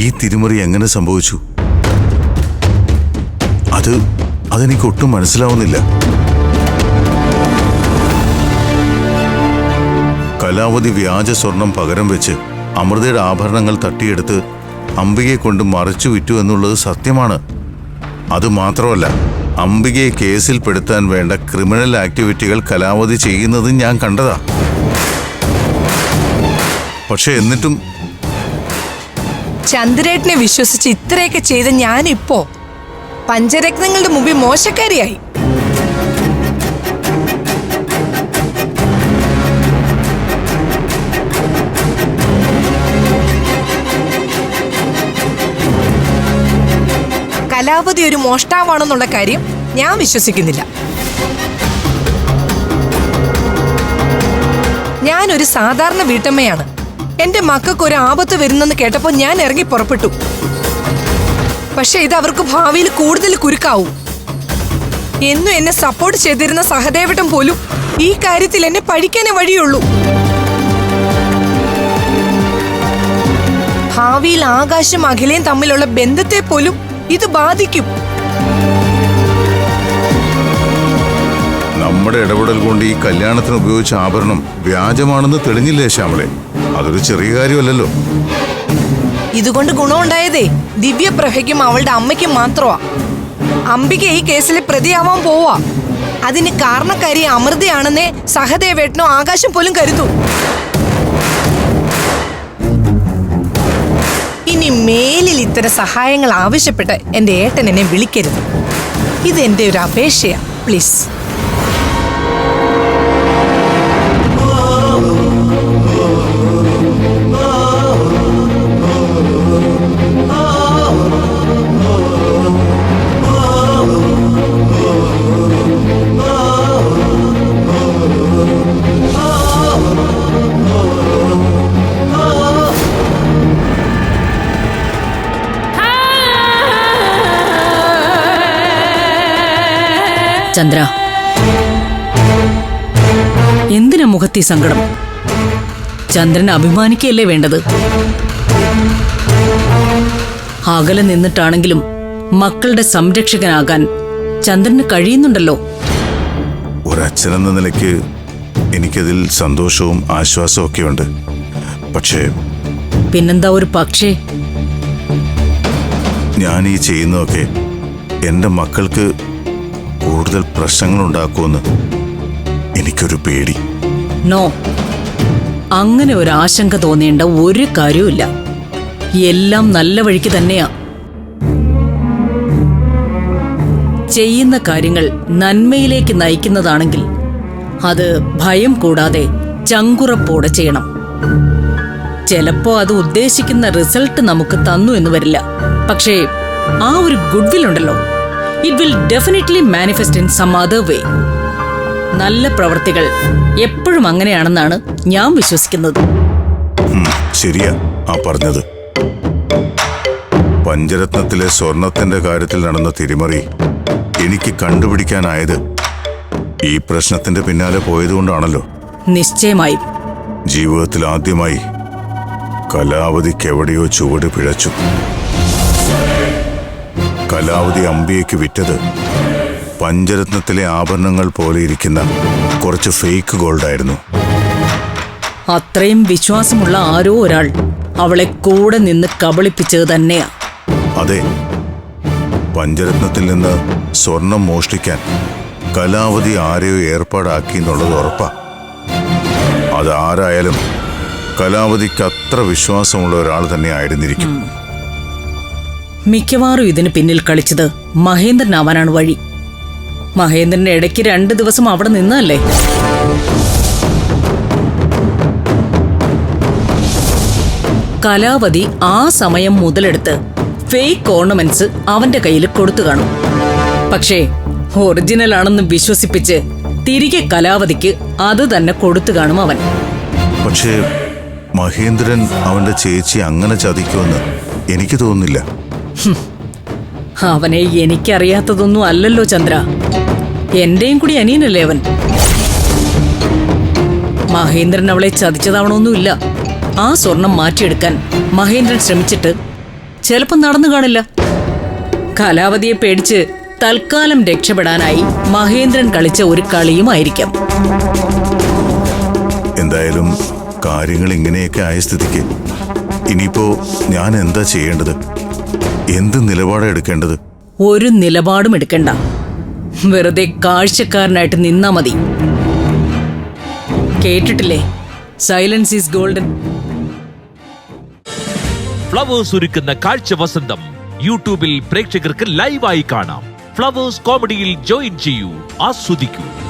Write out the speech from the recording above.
ഈ തിരിമറി എങ്ങനെ സംഭവിച്ചു? അത് അതെനിക്ക് ഒട്ടും മനസ്സിലാവുന്നില്ല. കലാവതി വ്യാജ സ്വർണം പകരം വെച്ച് അമൃതയുടെ ആഭരണങ്ങൾ തട്ടിയെടുത്ത് അംബികയെ കൊണ്ട് മറച്ചു വിറ്റു എന്നുള്ളത് സത്യമാണ്. അത് മാത്രമല്ല അംബികയെ കേസിൽ പെടുത്താൻ വേണ്ട ക്രിമിനൽ ആക്ടിവിറ്റികൾ കലാവതി ചെയ്യുന്നത് ഞാൻ കണ്ടതാ. പക്ഷെ എന്നിട്ടും ചന്ദ്രേട്ടനെ വിശ്വസിച്ച് ഇത്രയൊക്കെ ചെയ്ത ഞാനിപ്പോ പഞ്ചരത്നങ്ങളുടെ മുമ്പിൽ മോശക്കാരിയായി. കലാപതി ഒരു മോഷ്ടാവാണെന്നുള്ള കാര്യം ഞാൻ വിശ്വസിക്കുന്നില്ല. ഞാനൊരു സാധാരണ വീട്ടമ്മയാണ്. എന്റെ മക്കൾക്ക് ഒരു ആപത്ത് വരുന്നെന്ന് കേട്ടപ്പോൾ ഞാൻ ഇറങ്ങി പുറപ്പെട്ടു. പക്ഷെ ഇത് അവർക്ക് ഭാവിയിൽ കൂടുതൽ കുരുക്കാവും. എന്നും എന്നെ സപ്പോർട്ട് ചെയ്തിരുന്ന സഹദേവട്ടം പോലും ഈ കാര്യത്തിൽ എന്നെ പഠിക്കാനേ വഴിയുള്ളൂ. ഭാവിയിൽ ആകാശം അഖിലയും തമ്മിലുള്ള ബന്ധത്തെ പോലും ഇത് ബാധിക്കും. നമ്മുടെ ഇടപെടൽ കൊണ്ട് ഈ കല്യാണത്തിന് ഉപയോഗിച്ച ആഭരണം വ്യാജമാണെന്ന് തെളിഞ്ഞില്ലേ ശ്യാമളെ? അതൊരു ചെറിയ കാര്യമല്ലല്ലോ. ഇതുകൊണ്ട് ഗുണമുണ്ടായതേ ദിവ്യപ്രഭയ്ക്കും അവളുടെ അമ്മയ്ക്കും മാത്രമാ. അംബിക ഈ കേസിൽ പ്രതിയാവാൻ പോവാ. അതിന് കാരണക്കാരി അമൃതയാണെന്നേ സഹദേവേട്ടനോ ആകാശം പോലും കരുതൂ. ഇനി മേലിൽ ഇത്തരം സഹായങ്ങൾ ആവശ്യപ്പെട്ട് എന്റെ ഏട്ടൻ എന്നെ വിളിക്കരുത്. ഇത് എന്റെ ഒരു അപേക്ഷയാ. പ്ലീസ്. ചന്ദ്ര എന്തിനാ മുഖത്തി സങ്കടം? ചന്ദ്രൻ അഭിമാനിക്കുകയല്ലേ വേണ്ടത്? അകലെ നിന്നിട്ടാണെങ്കിലും മക്കളുടെ സംരക്ഷകനാകാൻ ചന്ദ്രന് കഴിയുന്നുണ്ടല്ലോ. ഒരച്ഛനെന്ന നിലയ്ക്ക് എനിക്കതിൽ സന്തോഷവും ആശ്വാസവും ഒക്കെ ഉണ്ട് പക്ഷേ പിന്നെന്താ ഒരു പക്ഷേ? ഞാൻ ഈ ചെയ്യുന്നതൊക്കെ എന്റെ മക്കൾക്ക് കൂടുതൽ പ്രശ്നങ്ങൾ ഉണ്ടാക്കുമെന്ന് എനിക്കൊരു പേടി. നോ. അങ്ങനെ ഒരു ആശങ്ക തോന്നേണ്ട ഒരു കാര്യവുമില്ല. എല്ലാം നല്ല വഴിക്ക് തന്നെയാ. ചെയ്യുന്ന കാര്യങ്ങൾ നന്മയിലേക്ക് നയിക്കുന്നതാണെങ്കിൽ അത് ഭയം കൂടാതെ ചങ്കുറപ്പോടെ ചെയ്യണം. ചിലപ്പോ അത് ഉദ്ദേശിക്കുന്ന റിസൾട്ട് നമുക്ക് തന്നു എന്ന് വരില്ല. പക്ഷേ ആ ഒരു ഗുഡ് വിൽ ഉണ്ടല്ലോ. It will definitely manifest in some other way നല്ല പ്രവൃത്തികൾ എപ്പോഴും അങ്ങനെയാണെന്നാണ് ഞാൻ വിശ്വസിക്കുന്നത്. ശരിയാ ആ പറഞ്ഞത്. പഞ്ചരത്നത്തിലെ സ്വർണത്തിന്റെ കാര്യത്തിൽ നടന്ന തിരിമറി എനിക്ക് കണ്ടുപിടിക്കാനായത് ഈ പ്രശ്നത്തിന്റെ പിന്നാലെ പോയതുകൊണ്ടാണല്ലോ. നിശ്ചയമായും. ജീവിതത്തിൽ ആദ്യമായി കലാവതിക്ക് എവിടെയോ ചുവട് പിഴച്ചു. കലാവതി അമ്പിയയ്ക്ക് വിറ്റത് പഞ്ചരത്നത്തിലെ ആഭരണങ്ങൾ പോലെ ഇരിക്കുന്ന കുറച്ച് ഫേക്ക് ഗോൾഡായിരുന്നു അത്രയും വിശ്വാസമുള്ള ആരോ ഒരാൾ അവളെ കൂടെ നിന്ന് കബളിപ്പിച്ചത് തന്നെയാ. അതെ പഞ്ചരത്നത്തിൽ നിന്ന് സ്വർണം മോഷ്ടിക്കാൻ കലാവതി ആരെയോ ഏർപ്പാടാക്കി എന്നുള്ളത് ഉറപ്പാ. അതാരായാലും കലാവതിക്ക് അത്ര വിശ്വാസമുള്ള ഒരാൾ തന്നെ ആയിരുന്നിരിക്കും. മിക്കവാറും ഇതിന് പിന്നിൽ കളിച്ചത് മഹേന്ദ്രനാവാനാണ് വഴി. മഹേന്ദ്രന്റെ ഇടയ്ക്ക് രണ്ട് ദിവസം അവിടെ നിന്നല്ലേ കലാവതി ആ സമയം മുതലെടുത്ത് ഫേക്ക് ഓർണമെന്റ്സ് അവന്റെ കയ്യിൽ കൊടുത്തു കാണും. പക്ഷേ ഒറിജിനൽ ആണെന്ന് വിശ്വസിപ്പിച്ച് തിരികെ കലാവതിക്ക് അത് തന്നെ കൊടുത്തു കാണും അവൻ. പക്ഷേ മഹേന്ദ്രൻ അവന്റെ ചേച്ചി അങ്ങനെ ചതിക്കുമെന്ന് എനിക്ക് തോന്നുന്നില്ല. അവനെ എനിക്കറിയാത്തതൊന്നും അല്ലല്ലോ ചന്ദ്ര. എന്റെയും കൂടി അനിയനല്ലേ അവൻ? മഹേന്ദ്രൻ അവളെ ചതിച്ചതാവണമൊന്നുമില്ല. ആ സ്വർണം മാറ്റിയെടുക്കാൻ മഹേന്ദ്രൻ ശ്രമിച്ചിട്ട് ചിലപ്പോൾ നടന്നു കാണില്ല. കലാവതിയെ പേടിച്ച് തൽക്കാലം രക്ഷപ്പെടാനായി മഹേന്ദ്രൻ കളിച്ച ഒരു കളിയുമായിരിക്കാം. എന്തായാലും കാര്യങ്ങൾ ഇങ്ങനെയൊക്കെ ആയ സ്ഥിതിക്ക് ഇനിയിപ്പോ ഞാൻ എന്താ ചെയ്യേണ്ടത്? എന്ത് നിലപാടാ എടുക്കേണ്ടത്? ഒരു നിലപാടും എടുക്കണ്ട. വെറുതെ കാഴ്ചക്കാരനായിട്ട് നിന്നാ മതി. കേട്ടിട്ടില്ലേ? സൈലൻസ് ഈസ് ഗോൾഡൻ ഫ്ലവേഴ്സ് ഒരുക്കുന്ന കാഴ്ച വസന്തം യൂട്യൂബിൽ പ്രേക്ഷകർക്ക് ലൈവായി കാണാം. ഫ്ലവേഴ്സ് കോമഡിയിൽ ജോയിൻ ചെയ്യൂ ആസ്വദിക്കൂ.